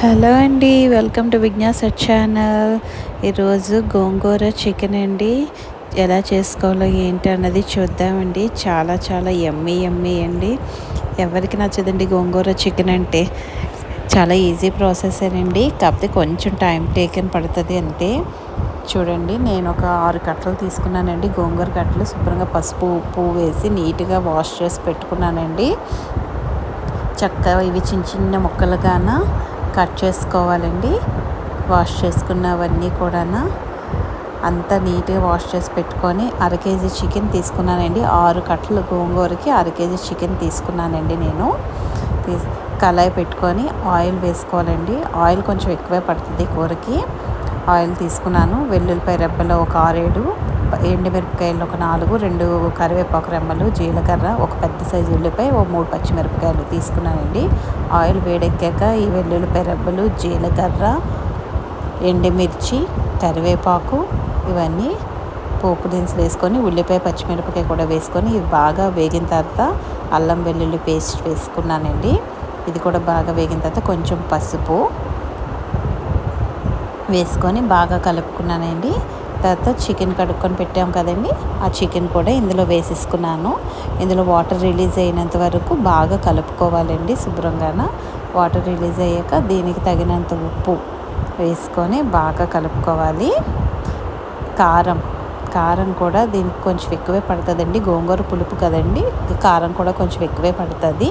Hello అండి welcome to విజ్ఞాస channel. ఈరోజు gongura chicken అండి. ఎలా చేసుకోవాలో ఏంటి అన్నది చూద్దామండి. చాలా చాలా ఎమ్మీ ఎమ్మీ అండి. ఎవరికి నచ్చదండి గోంగూర చికెన్ అంటే? చాలా ఈజీ ప్రాసెసేనండి కాకపోతే కొంచెం టైం టేకెన్ పడుతుంది అంటే. చూడండి నేను ఒక ఆరు కట్టలు తీసుకున్నానండి. గోంగూర కట్టలు శుభ్రంగా పసుపు ఉప్పు వేసి నీట్గా వాష్ చేసి పెట్టుకున్నానండి. చక్కగా ఇవి చిన్న చిన్న ముక్కలుగాన కట్ చేసుకోవాలండి. వాష్ చేసుకున్నవన్నీ కూడా అంతా నీట్గా వాష్ చేసి పెట్టుకొని అర కేజీ చికెన్ తీసుకున్నానండి. ఆరు కట్టలు గోంగూరకి అర కేజీ చికెన్ తీసుకున్నానండి నేను. కళాయి పెట్టుకొని ఆయిల్ వేసుకోవాలండి. ఆయిల్ కొంచెం ఎక్కువే పడుతుంది కూరకి. ఆయిల్ తీసుకున్నాను. వెల్లుల్లిపాయ రెబ్బలో ఒక ఆరేడు. ఎండుమిరపకాయలు ఒక నాలుగు రెండు కరివేపాకు రెమ్మలు జీలకర్ర ఒక పెద్ద సైజు ఉల్లిపాయ ఓ మూడు పచ్చిమిరపకాయలు తీసుకున్నానండి. ఆయిల్ వేడెక్కాక ఈ వెల్లుల్లిపాయ రెబ్బలు జీలకర్ర ఎండుమిర్చి కరివేపాకు ఇవన్నీ పోపు దినుసులు వేసుకొని ఉల్లిపాయ పచ్చిమిరపకాయ కూడా వేసుకొని ఇవి బాగా వేగిన తర్వాత అల్లం వెల్లుల్లి పేస్ట్ వేసుకున్నానండి. ఇది కూడా బాగా వేగిన తర్వాత కొంచెం పసుపు వేసుకొని బాగా కలుపుకున్నానండి. తర్వాత చికెన్ కడుక్కొని పెట్టాం కదండి. ఆ చికెన్ కూడా ఇందులో వేసేసుకున్నాను. ఇందులో వాటర్ రిలీజ్ అయినంత వరకు బాగా కలుపుకోవాలండి శుభ్రంగాన. వాటర్ రిలీజ్ అయ్యాక దీనికి తగినంత ఉప్పు వేసుకొని బాగా కలుపుకోవాలి. కారం కారం కూడా దీనికి కొంచెం ఎక్కువే పడుతుందండి. గోంగూర పులుపు కదండి. కారం కూడా కొంచెం ఎక్కువే పడుతుంది.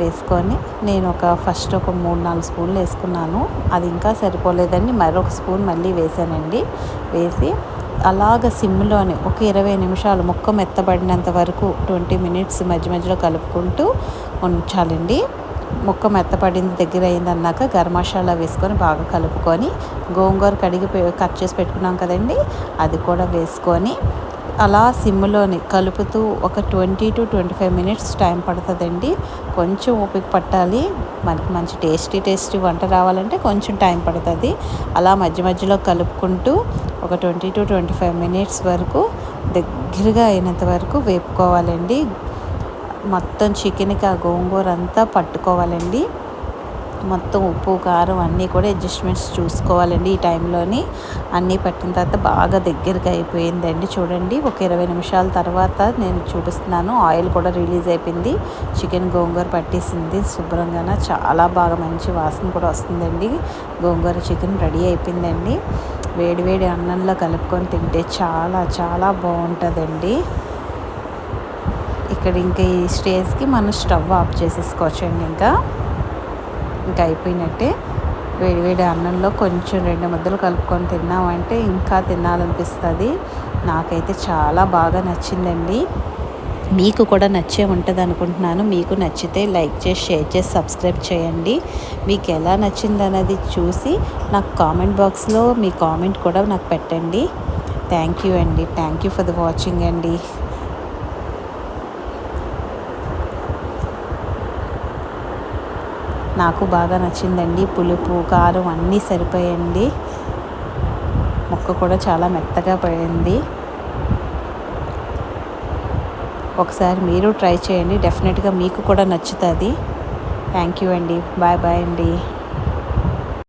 వేసుకొని నేను ఒక ఫస్ట్ ఒక మూడు నాలుగు స్పూన్లు వేసుకున్నాను. అది ఇంకా సరిపోలేదండి. మరొక స్పూన్ మళ్ళీ వేసానండి. వేసి అలాగ సిమ్లోనే ఒక ఇరవై నిమిషాలు ముక్క మెత్తబడినంత వరకు ట్వంటీ మినిట్స్ మధ్య మధ్యలో కలుపుకుంటూ ఉంచాలండి. ముక్క మెత్తపడింది దగ్గర అయిందన్నాక గరం మసాలా వేసుకొని బాగా కలుపుకొని గోంగూర కడిగి కట్ చేసి పెట్టుకున్నాం కదండి. అది కూడా వేసుకొని అలా సిమ్లోని కలుపుతూ ఒక twenty to twenty five minutes time పడుతుందండి. కొంచెం ఓపిక పట్టాలి. మనకి మంచి టేస్టీ టేస్టీ వంట రావాలంటే కొంచెం టైం పడుతుంది. అలా మధ్య మధ్యలో కలుపుకుంటూ ఒక twenty to twenty five minutes వరకు దగ్గరగా అయినంత వరకు వేపుకోవాలండి. మొత్తం చికెన్కి ఆ గోంగూర అంతా పట్టుకోవాలండి. మొత్తం ఉప్పు కారం అన్నీ కూడా అడ్జస్ట్మెంట్స్ చూసుకోవాలండి ఈ టైంలోని. అన్నీ పట్టిన తర్వాత బాగా దగ్గరగా అయిపోయిందండి. చూడండి ఒక ఇరవై నిమిషాల తర్వాత నేను చూపిస్తున్నాను. ఆయిల్ కూడా రిలీజ్ అయిపోయింది. చికెన్ గోంగూర పట్టేసింది. శుభ్రంగా చాలా బాగా మంచి వాసన కూడా వస్తుందండి. గోంగూర చికెన్ రెడీ అయిపోయిందండి. వేడివేడి అన్నంలో కలుపుకొని తింటే చాలా చాలా బాగుంటుందండి. ఇక్కడ ఇంకా ఈ స్టేజ్కి మనం స్టవ్ ఆఫ్ చేసేసుకోవచ్చండి ఇంకా. ఇంకా అయిపోయినట్టే. వేడివేడి అన్నంలో కొంచెం రెండు ముద్దలు కలుపుకొని తిన్నామంటే ఇంకా తినాలనిపిస్తుంది. నాకైతే చాలా బాగా నచ్చిందండి. మీకు కూడా నచ్చే ఉంటుంది అనుకుంటున్నాను. మీకు నచ్చితే లైక్ చేసి షేర్ చేసి సబ్స్క్రైబ్ చేయండి. మీకు ఎలా నచ్చింది అన్నది చూసి నాకు కామెంట్ బాక్స్లో మీ కామెంట్ కూడా నాకు పెట్టండి. థ్యాంక్ యూ అండి. Thank you for the watching అండి. నాకు బాగా నచ్చిందండి. పులుపు కారం అన్నీ సరిపోయండి. ముక్క కూడా చాలా మెత్తగా పడింది ఒకసారి మీరు ట్రై చేయండి. డెఫినెట్గా మీకు కూడా నచ్చుతుంది. థ్యాంక్ యూ అండి. బాయ్ బాయ్ అండి.